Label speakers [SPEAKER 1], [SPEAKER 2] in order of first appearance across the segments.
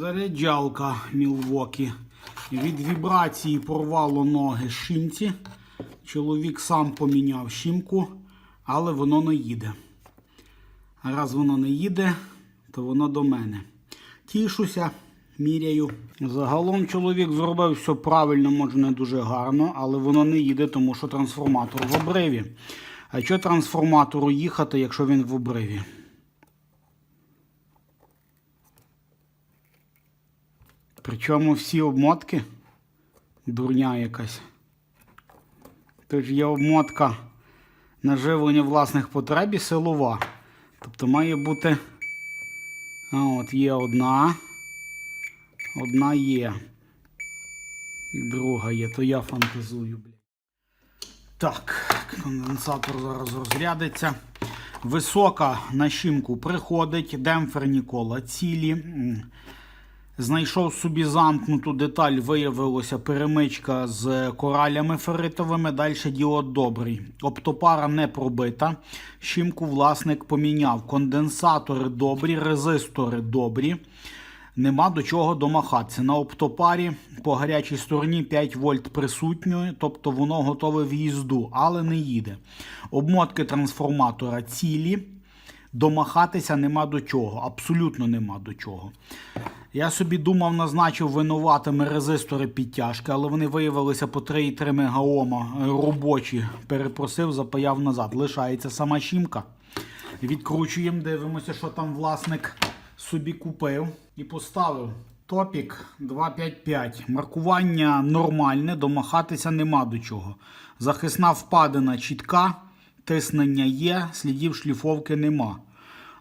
[SPEAKER 1] Заряджалка Мілвокі. Від вібрації порвало ноги шимці. Чоловік сам поміняв щімку, але воно не їде. А раз воно не їде, то воно до мене. Тішуся, міряю. Загалом чоловік зробив все правильно, може не дуже гарно, але воно не їде, тому що трансформатор в обриві. А що трансформатору їхати, якщо він в обриві? Причому всі обмотки дурня якась. Тож є обмотка наживлення власних потреб і силова. Тобто має бути. А от є одна. Одна є. І друга є, то я фантазую, блядь. Так, конденсатор зараз розрядиться. Висока на приходить, демпферні кола цілі. Знайшов собі замкнуту деталь, виявилося перемичка з коралями ферритовими. Далі діод добрий. Оптопара не пробита. Щімку власник поміняв. Конденсатори добрі, резистори добрі. Нема до чого домахатися. На оптопарі по гарячій стороні 5 вольт присутньої, тобто воно готове в їзду, але не їде. Обмотки трансформатора цілі. Домахатися нема до чого, абсолютно нема до чого. Я собі думав, назначив винуватими резистори підтяжки, але вони виявилися по 3,3 мегаома робочі. Перепросив, запаяв назад. Лишається сама щімка. Відкручуємо, дивимося, що там власник собі купив і поставив. Топік 255. Маркування нормальне, домахатися нема до чого. Захисна впадина чітка, тиснення є, слідів шліфовки нема.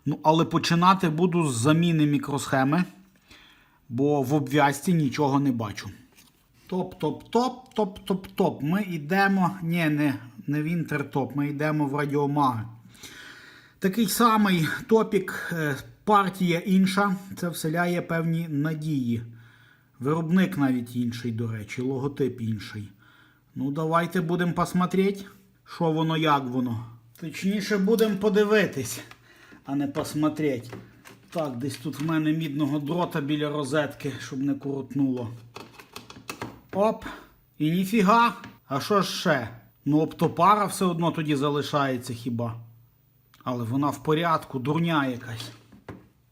[SPEAKER 1] Ну, але починати буду з заміни мікросхеми, бо в обв'язці нічого не бачу. Топ-топ-топ, топ-топ-топ. Ми йдемо. Ні, не, не в інтертоп, ми йдемо в радіомаги. Такий самий топік, е, партія інша. Це вселяє певні надії. Виробник навіть інший, до речі, логотип інший. Ну, давайте будемо посмотреть, що воно, як воно. Точніше, будемо подивитись, а не посмотреть. Так, десь тут в мене мідного дрота біля розетки, щоб не коротнуло. Оп. І ніфіга. А що ще? Ну, оптопара все одно тоді залишається хіба. Але вона в порядку, дурня якась.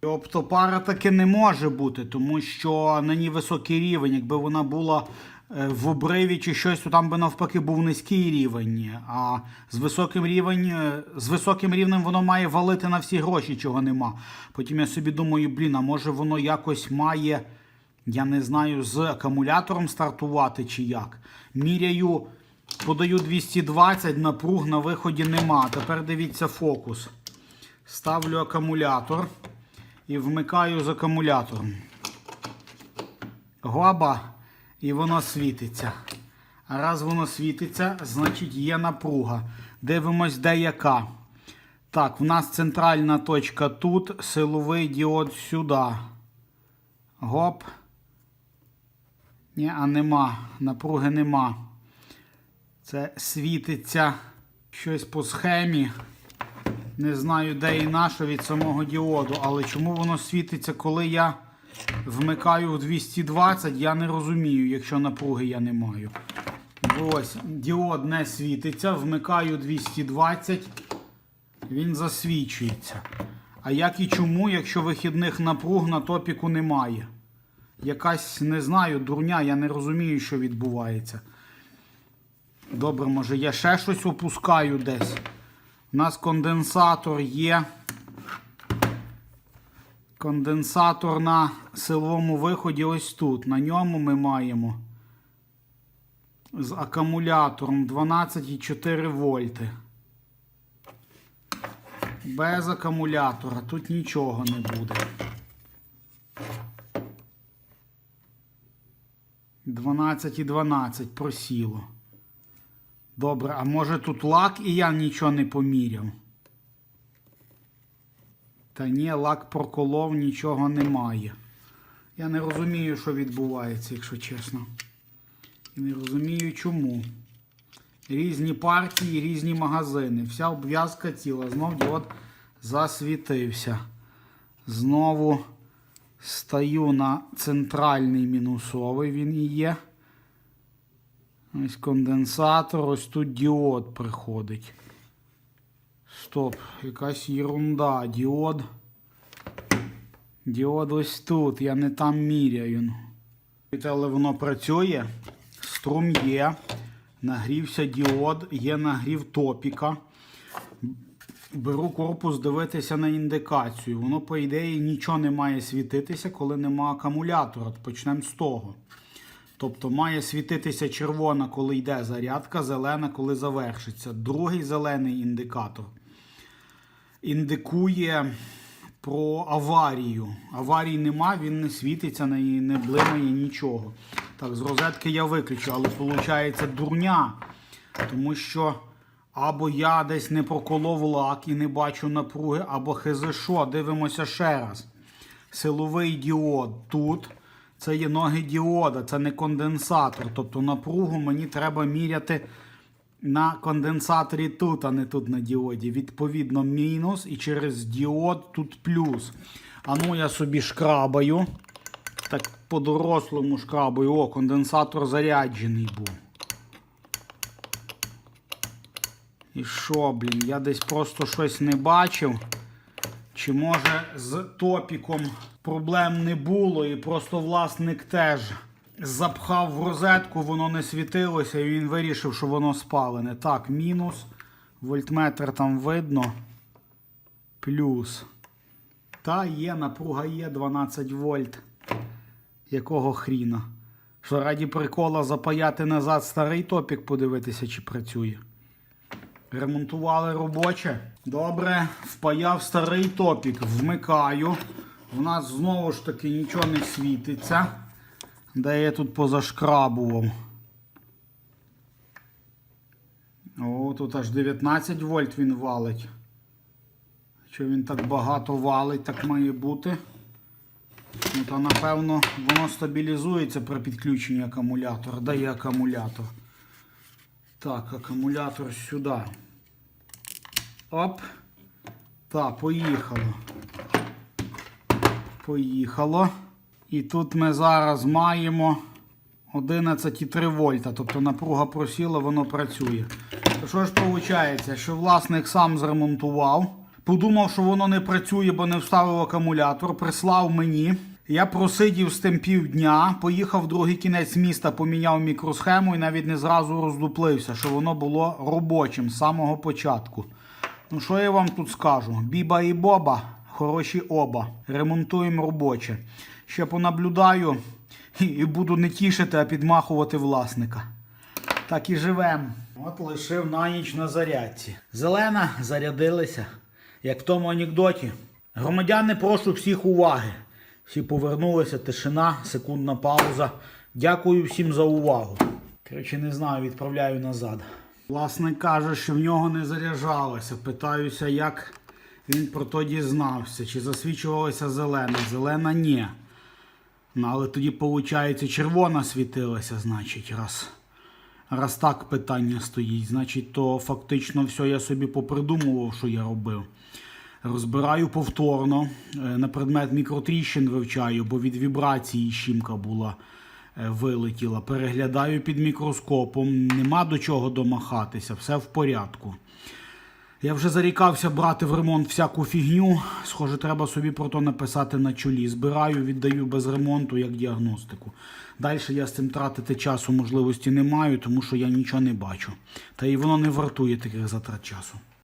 [SPEAKER 1] І Оптопара таки не може бути, тому що на ній високий рівень. Якби вона була в обриві чи щось, то там би навпаки був низький рівень. А з високим рівень, е, з високим рівнем воно має валити на всі гроші, чого нема. Потім я собі думаю, блін, а може воно якось має, я не знаю, з акумулятором стартувати чи як. Міряю, подаю 220, напруг на виході нема. Тепер дивіться фокус. Ставлю акумулятор і вмикаю з акумулятором. Глаба, і воно світиться. А раз воно світиться, значить є напруга. Дивимось, де яка. Так, в нас центральна точка тут, силовий діод сюди. Гоп. Ні, а нема. Напруги нема. Це світиться щось по схемі. Не знаю, де і на від самого діоду, але чому воно світиться, коли я вмикаю в 220, я не розумію, якщо напруги я не маю. Ось, діод не світиться, вмикаю 220, він засвічується. А як і чому, якщо вихідних напруг на топіку немає? Якась, не знаю, дурня, я не розумію, що відбувається. Добре, може я ще щось опускаю десь. У нас конденсатор є. Конденсатор на силовому виході ось тут. На ньому ми маємо з акумулятором 12,4 вольти. Без акумулятора тут нічого не буде. 12 і 12 просіло. Добре, а може тут лак і я нічого не поміряв? Та ні, лак проколов, нічого немає. Я не розумію, що відбувається, якщо чесно. І не розумію чому. Різні партії, різні магазини. Вся обв'язка ціла. Знов діод засвітився. Знову Стаю на центральний мінусовий, він і є. Ось конденсатор, ось тут діод приходить. Стоп, якась єрунда. Діод. Діод ось тут, я не там міряю. Але воно працює. Струм є. Нагрівся діод, є нагрів топіка. Беру корпус дивитися на індикацію. Воно, по ідеї, нічого не має світитися, коли нема акумулятора. Почнемо з того. Тобто має світитися червона, коли йде зарядка, зелена, коли завершиться. Другий зелений індикатор індикує про аварію. Аварії нема, він не світиться, не, блимає нічого. Так, з розетки я виключу, але виходить дурня. Тому що або я десь не проколов лак і не бачу напруги, або хизишо. Дивимося ще раз. Силовий діод тут. Це є ноги діода, це не конденсатор. Тобто напругу мені треба міряти на конденсаторі тут, а не тут на діоді. Відповідно, мінус і через діод тут плюс. А ну я собі шкрабаю. Так по-дорослому шкрабаю. О, конденсатор заряджений був. І що, блін, я десь просто щось не бачив. Чи може з топіком проблем не було, і просто власник теж запхав в розетку, воно не світилося, і він вирішив, що воно спалене. Так, мінус. Вольтметр там видно. Плюс. Та є, напруга є 12 вольт. Якого хріна? Що раді прикола запаяти назад старий топік, подивитися, чи працює. Ремонтували робоче. Добре, впаяв старий топік, вмикаю. У нас знову ж таки нічого не світиться. Де я тут позашкрабував. О, тут аж 19 вольт він валить. Що він так багато валить, так має бути. Ну, та напевно воно стабілізується при підключенні акумулятора. Де є акумулятор? Так, акумулятор сюди. Оп. Так, поїхало. Поїхало. І тут ми зараз маємо 11,3 вольта. Тобто напруга просіла, воно працює. То що ж виходить? Що власник сам зремонтував. Подумав, що воно не працює, бо не вставив акумулятор. Прислав мені. Я просидів з тим півдня, поїхав в другий кінець міста, поміняв мікросхему і навіть не зразу роздуплився, що воно було робочим з самого початку. Ну, що я вам тут скажу? Біба і Боба, хороші оба. Ремонтуємо робоче. Ще понаблюдаю і, буду не тішити, а підмахувати власника. Так і живем. От лишив на ніч на зарядці. Зелена зарядилися, як в тому анекдоті. Громадяни, прошу всіх уваги. Всі повернулися, тишина, секундна пауза. Дякую всім за увагу. Коротше, не знаю, відправляю назад. Власник каже, що в нього не заряджалося. Питаюся, як він про то дізнався. Чи засвічувалася зелена? Зелена ні. Ну, але тоді, виходить, червона світилася, значить, раз. Раз так питання стоїть, значить, то фактично все я собі попридумував, що я робив. Розбираю повторно, е, на предмет мікротріщин вивчаю, бо від вібрації щімка була е, вилетіла. Переглядаю під мікроскопом, нема до чого домахатися, все в порядку. Я вже зарікався брати в ремонт всяку фігню. Схоже, треба собі про то написати на чолі. Збираю, віддаю без ремонту як діагностику. Далі я з цим тратити часу можливості не маю, тому що я нічого не бачу. Та і воно не вартує таких затрат часу.